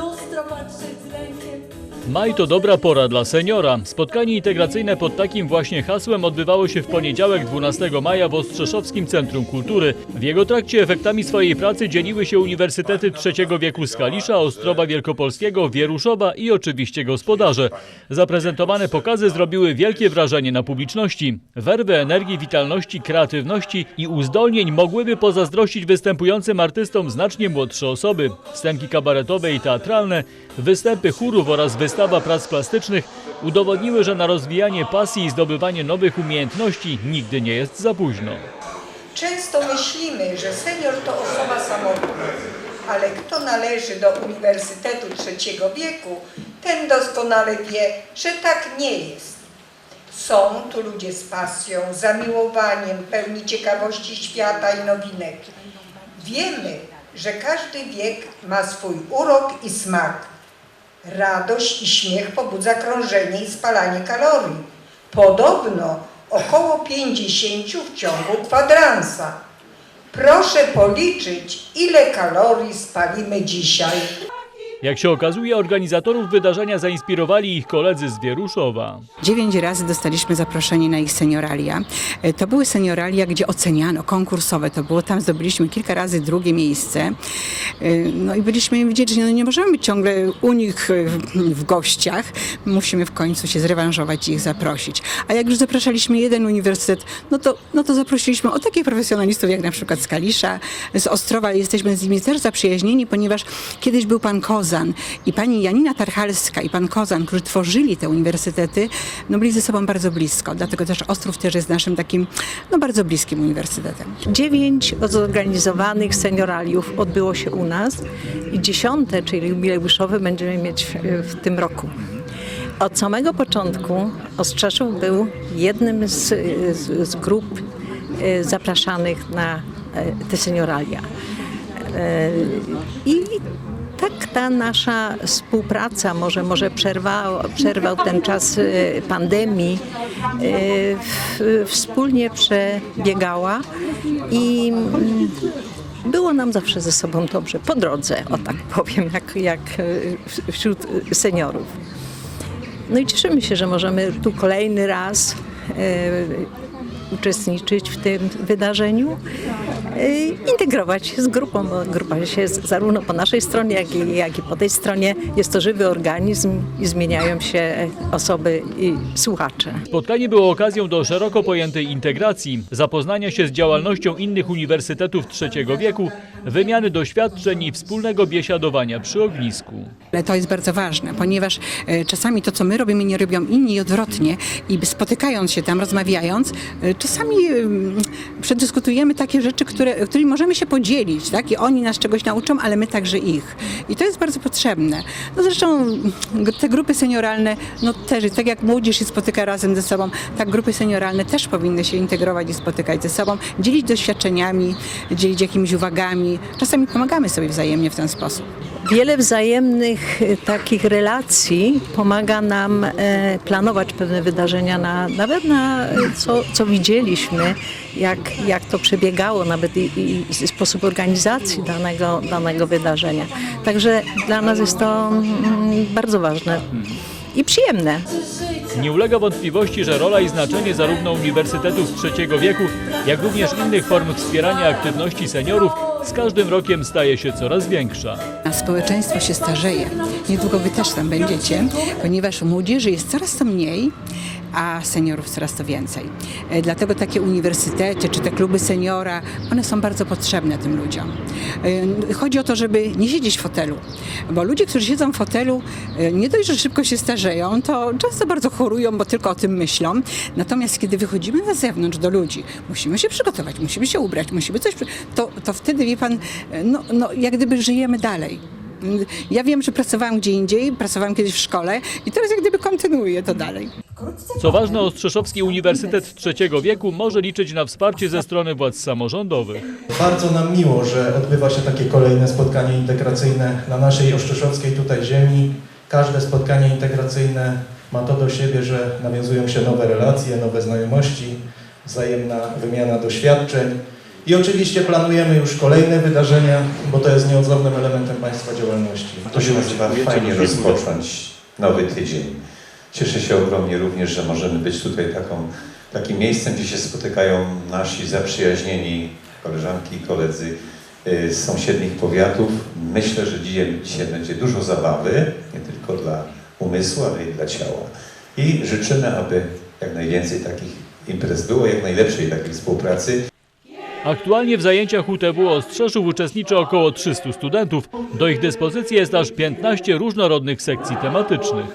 ostro patrzeć z lękiem. Maj to dobra pora dla seniora. Spotkanie integracyjne pod takim właśnie hasłem odbywało się w poniedziałek 12 maja w Ostrzeszowskim Centrum Kultury. W jego trakcie efektami swojej pracy dzieliły się Uniwersytety Trzeciego Wieku z Kalisza, Ostrowa Wielkopolskiego, Wieruszowa i oczywiście gospodarze. Zaprezentowane pokazy zrobiły wielkie wrażenie na publiczności. Werwy energii, witalności, kreatywności i uzdolnień mogłyby pozazdrościć występującym artystom znacznie młodsze osoby. Wstępki kabaretowe i teatralne, występy chórów oraz wystawa prac plastycznych udowodniły, że na rozwijanie pasji i zdobywanie nowych umiejętności nigdy nie jest za późno. Często myślimy, że senior to osoba samotna, ale kto należy do Uniwersytetu Trzeciego Wieku, ten doskonale wie, że tak nie jest. Są tu ludzie z pasją, zamiłowaniem, pełni ciekawości świata i nowinek. Wiemy, że każdy wiek ma swój urok i smak. Radość i śmiech pobudza krążenie i spalanie kalorii. Podobno około 50 w ciągu kwadransa. Proszę policzyć, ile kalorii spalimy dzisiaj. Jak się okazuje, organizatorów wydarzenia zainspirowali ich koledzy z Wieruszowa. Dziewięć razy dostaliśmy zaproszenie na ich senioralia. E, To były senioralia, gdzie oceniano, konkursowe to było. Tam zdobyliśmy kilka razy drugie miejsce. E, No i byliśmy widzieć, że no nie możemy być ciągle u nich e, w- gościach. Musimy w końcu się zrewanżować i ich zaprosić. A jak już zapraszaliśmy jeden uniwersytet, no to, no to zaprosiliśmy o takich profesjonalistów jak na przykład z Kalisza, z Ostrowa. Jesteśmy z nimi też zaprzyjaźnieni, ponieważ kiedyś był pan Kozan i pani Janina Tarchalska i pan Kozan, którzy tworzyli te uniwersytety, no byli ze sobą bardzo blisko. Dlatego też Ostrów też jest naszym takim, no bardzo bliskim uniwersytetem. Dziewięć zorganizowanych senioraliów odbyło się u nas i dziesiąte, czyli jubileuszowe, będziemy mieć w, w tym roku. Od samego początku Ostrzeszów był jednym z, z, z grup e, zapraszanych na e, te senioralia. E, I tak ta nasza współpraca może, może przerwał, przerwał ten czas e, pandemii, w, wspólnie przebiegała i mm, było nam zawsze ze sobą dobrze, po drodze, o tak powiem, jak, jak e, wśród seniorów. No i cieszymy się, że możemy tu kolejny raz uczestniczyć w tym wydarzeniu, integrować się z grupą, bo grupa się zarówno po naszej stronie, jak i, jak i po tej stronie. Jest to żywy organizm i zmieniają się osoby i słuchacze. Spotkanie było okazją do szeroko pojętej integracji, zapoznania się z działalnością innych uniwersytetów trzeciego wieku, wymiany doświadczeń i wspólnego biesiadowania przy ognisku. Ale to jest bardzo ważne, ponieważ e, czasami to, co my robimy, nie robią inni i odwrotnie. I spotykając się tam, rozmawiając, e, czasami przedyskutujemy takie rzeczy, które, którymi możemy się podzielić, tak? I oni nas czegoś nauczą, ale my także ich. I to jest bardzo potrzebne. No zresztą te grupy senioralne, no też, tak jak młodzież się spotyka razem ze sobą, tak grupy senioralne też powinny się integrować i spotykać ze sobą, dzielić doświadczeniami, dzielić jakimiś uwagami. Czasami pomagamy sobie wzajemnie w ten sposób. Wiele wzajemnych e, takich relacji pomaga nam e, planować pewne wydarzenia, na, nawet na e, co, co widzieliśmy, jak, jak to przebiegało, nawet i, i sposób organizacji danego, danego wydarzenia. Także dla nas jest to mm, bardzo ważne i przyjemne. Nie ulega wątpliwości, że rola i znaczenie zarówno uniwersytetów trzeciego wieku, jak również innych form wspierania aktywności seniorów z każdym rokiem staje się coraz większa. A społeczeństwo się starzeje. Niedługo wy też tam będziecie, ponieważ młodzieży jest coraz to mniej, a seniorów coraz to więcej. E, Dlatego takie uniwersytety czy te kluby seniora, one są bardzo potrzebne tym ludziom. E, Chodzi o to, żeby nie siedzieć w fotelu, bo ludzie, którzy siedzą w fotelu, e, nie dość, że szybko się starzeją, to często bardzo chorują, bo tylko o tym myślą. Natomiast kiedy wychodzimy na zewnątrz do ludzi, musimy się przygotować, musimy się ubrać, musimy coś, to, to wtedy, wie pan, no, no, jak gdyby żyjemy dalej. Ja wiem, że pracowałam gdzie indziej, pracowałam kiedyś w szkole i teraz jak gdyby kontynuuję to dalej. Co ważne, Ostrzeszowski Uniwersytet Trzeciego Wieku może liczyć na wsparcie ze strony władz samorządowych. Bardzo nam miło, że odbywa się takie kolejne spotkanie integracyjne na naszej oszczeszowskiej tutaj ziemi. Każde spotkanie integracyjne ma to do siebie, że nawiązują się nowe relacje, nowe znajomości, wzajemna wymiana doświadczeń I oczywiście planujemy już kolejne wydarzenia, bo to jest nieodzownym elementem Państwa działalności. To się nazywa fajnie rozpocząć nowy tydzień. Cieszę się ogromnie również, że możemy być tutaj taką, takim miejscem, gdzie się spotykają nasi zaprzyjaźnieni koleżanki i koledzy y, z sąsiednich powiatów. Myślę, że dzisiaj, dzisiaj będzie dużo zabawy, nie tylko dla umysłu, ale i dla ciała. I życzymy, aby jak najwięcej takich imprez było, jak najlepszej takiej współpracy. Aktualnie w zajęciach UTW Ostrzeszów uczestniczy około 300 studentów. Do ich dyspozycji jest aż 15 różnorodnych sekcji tematycznych.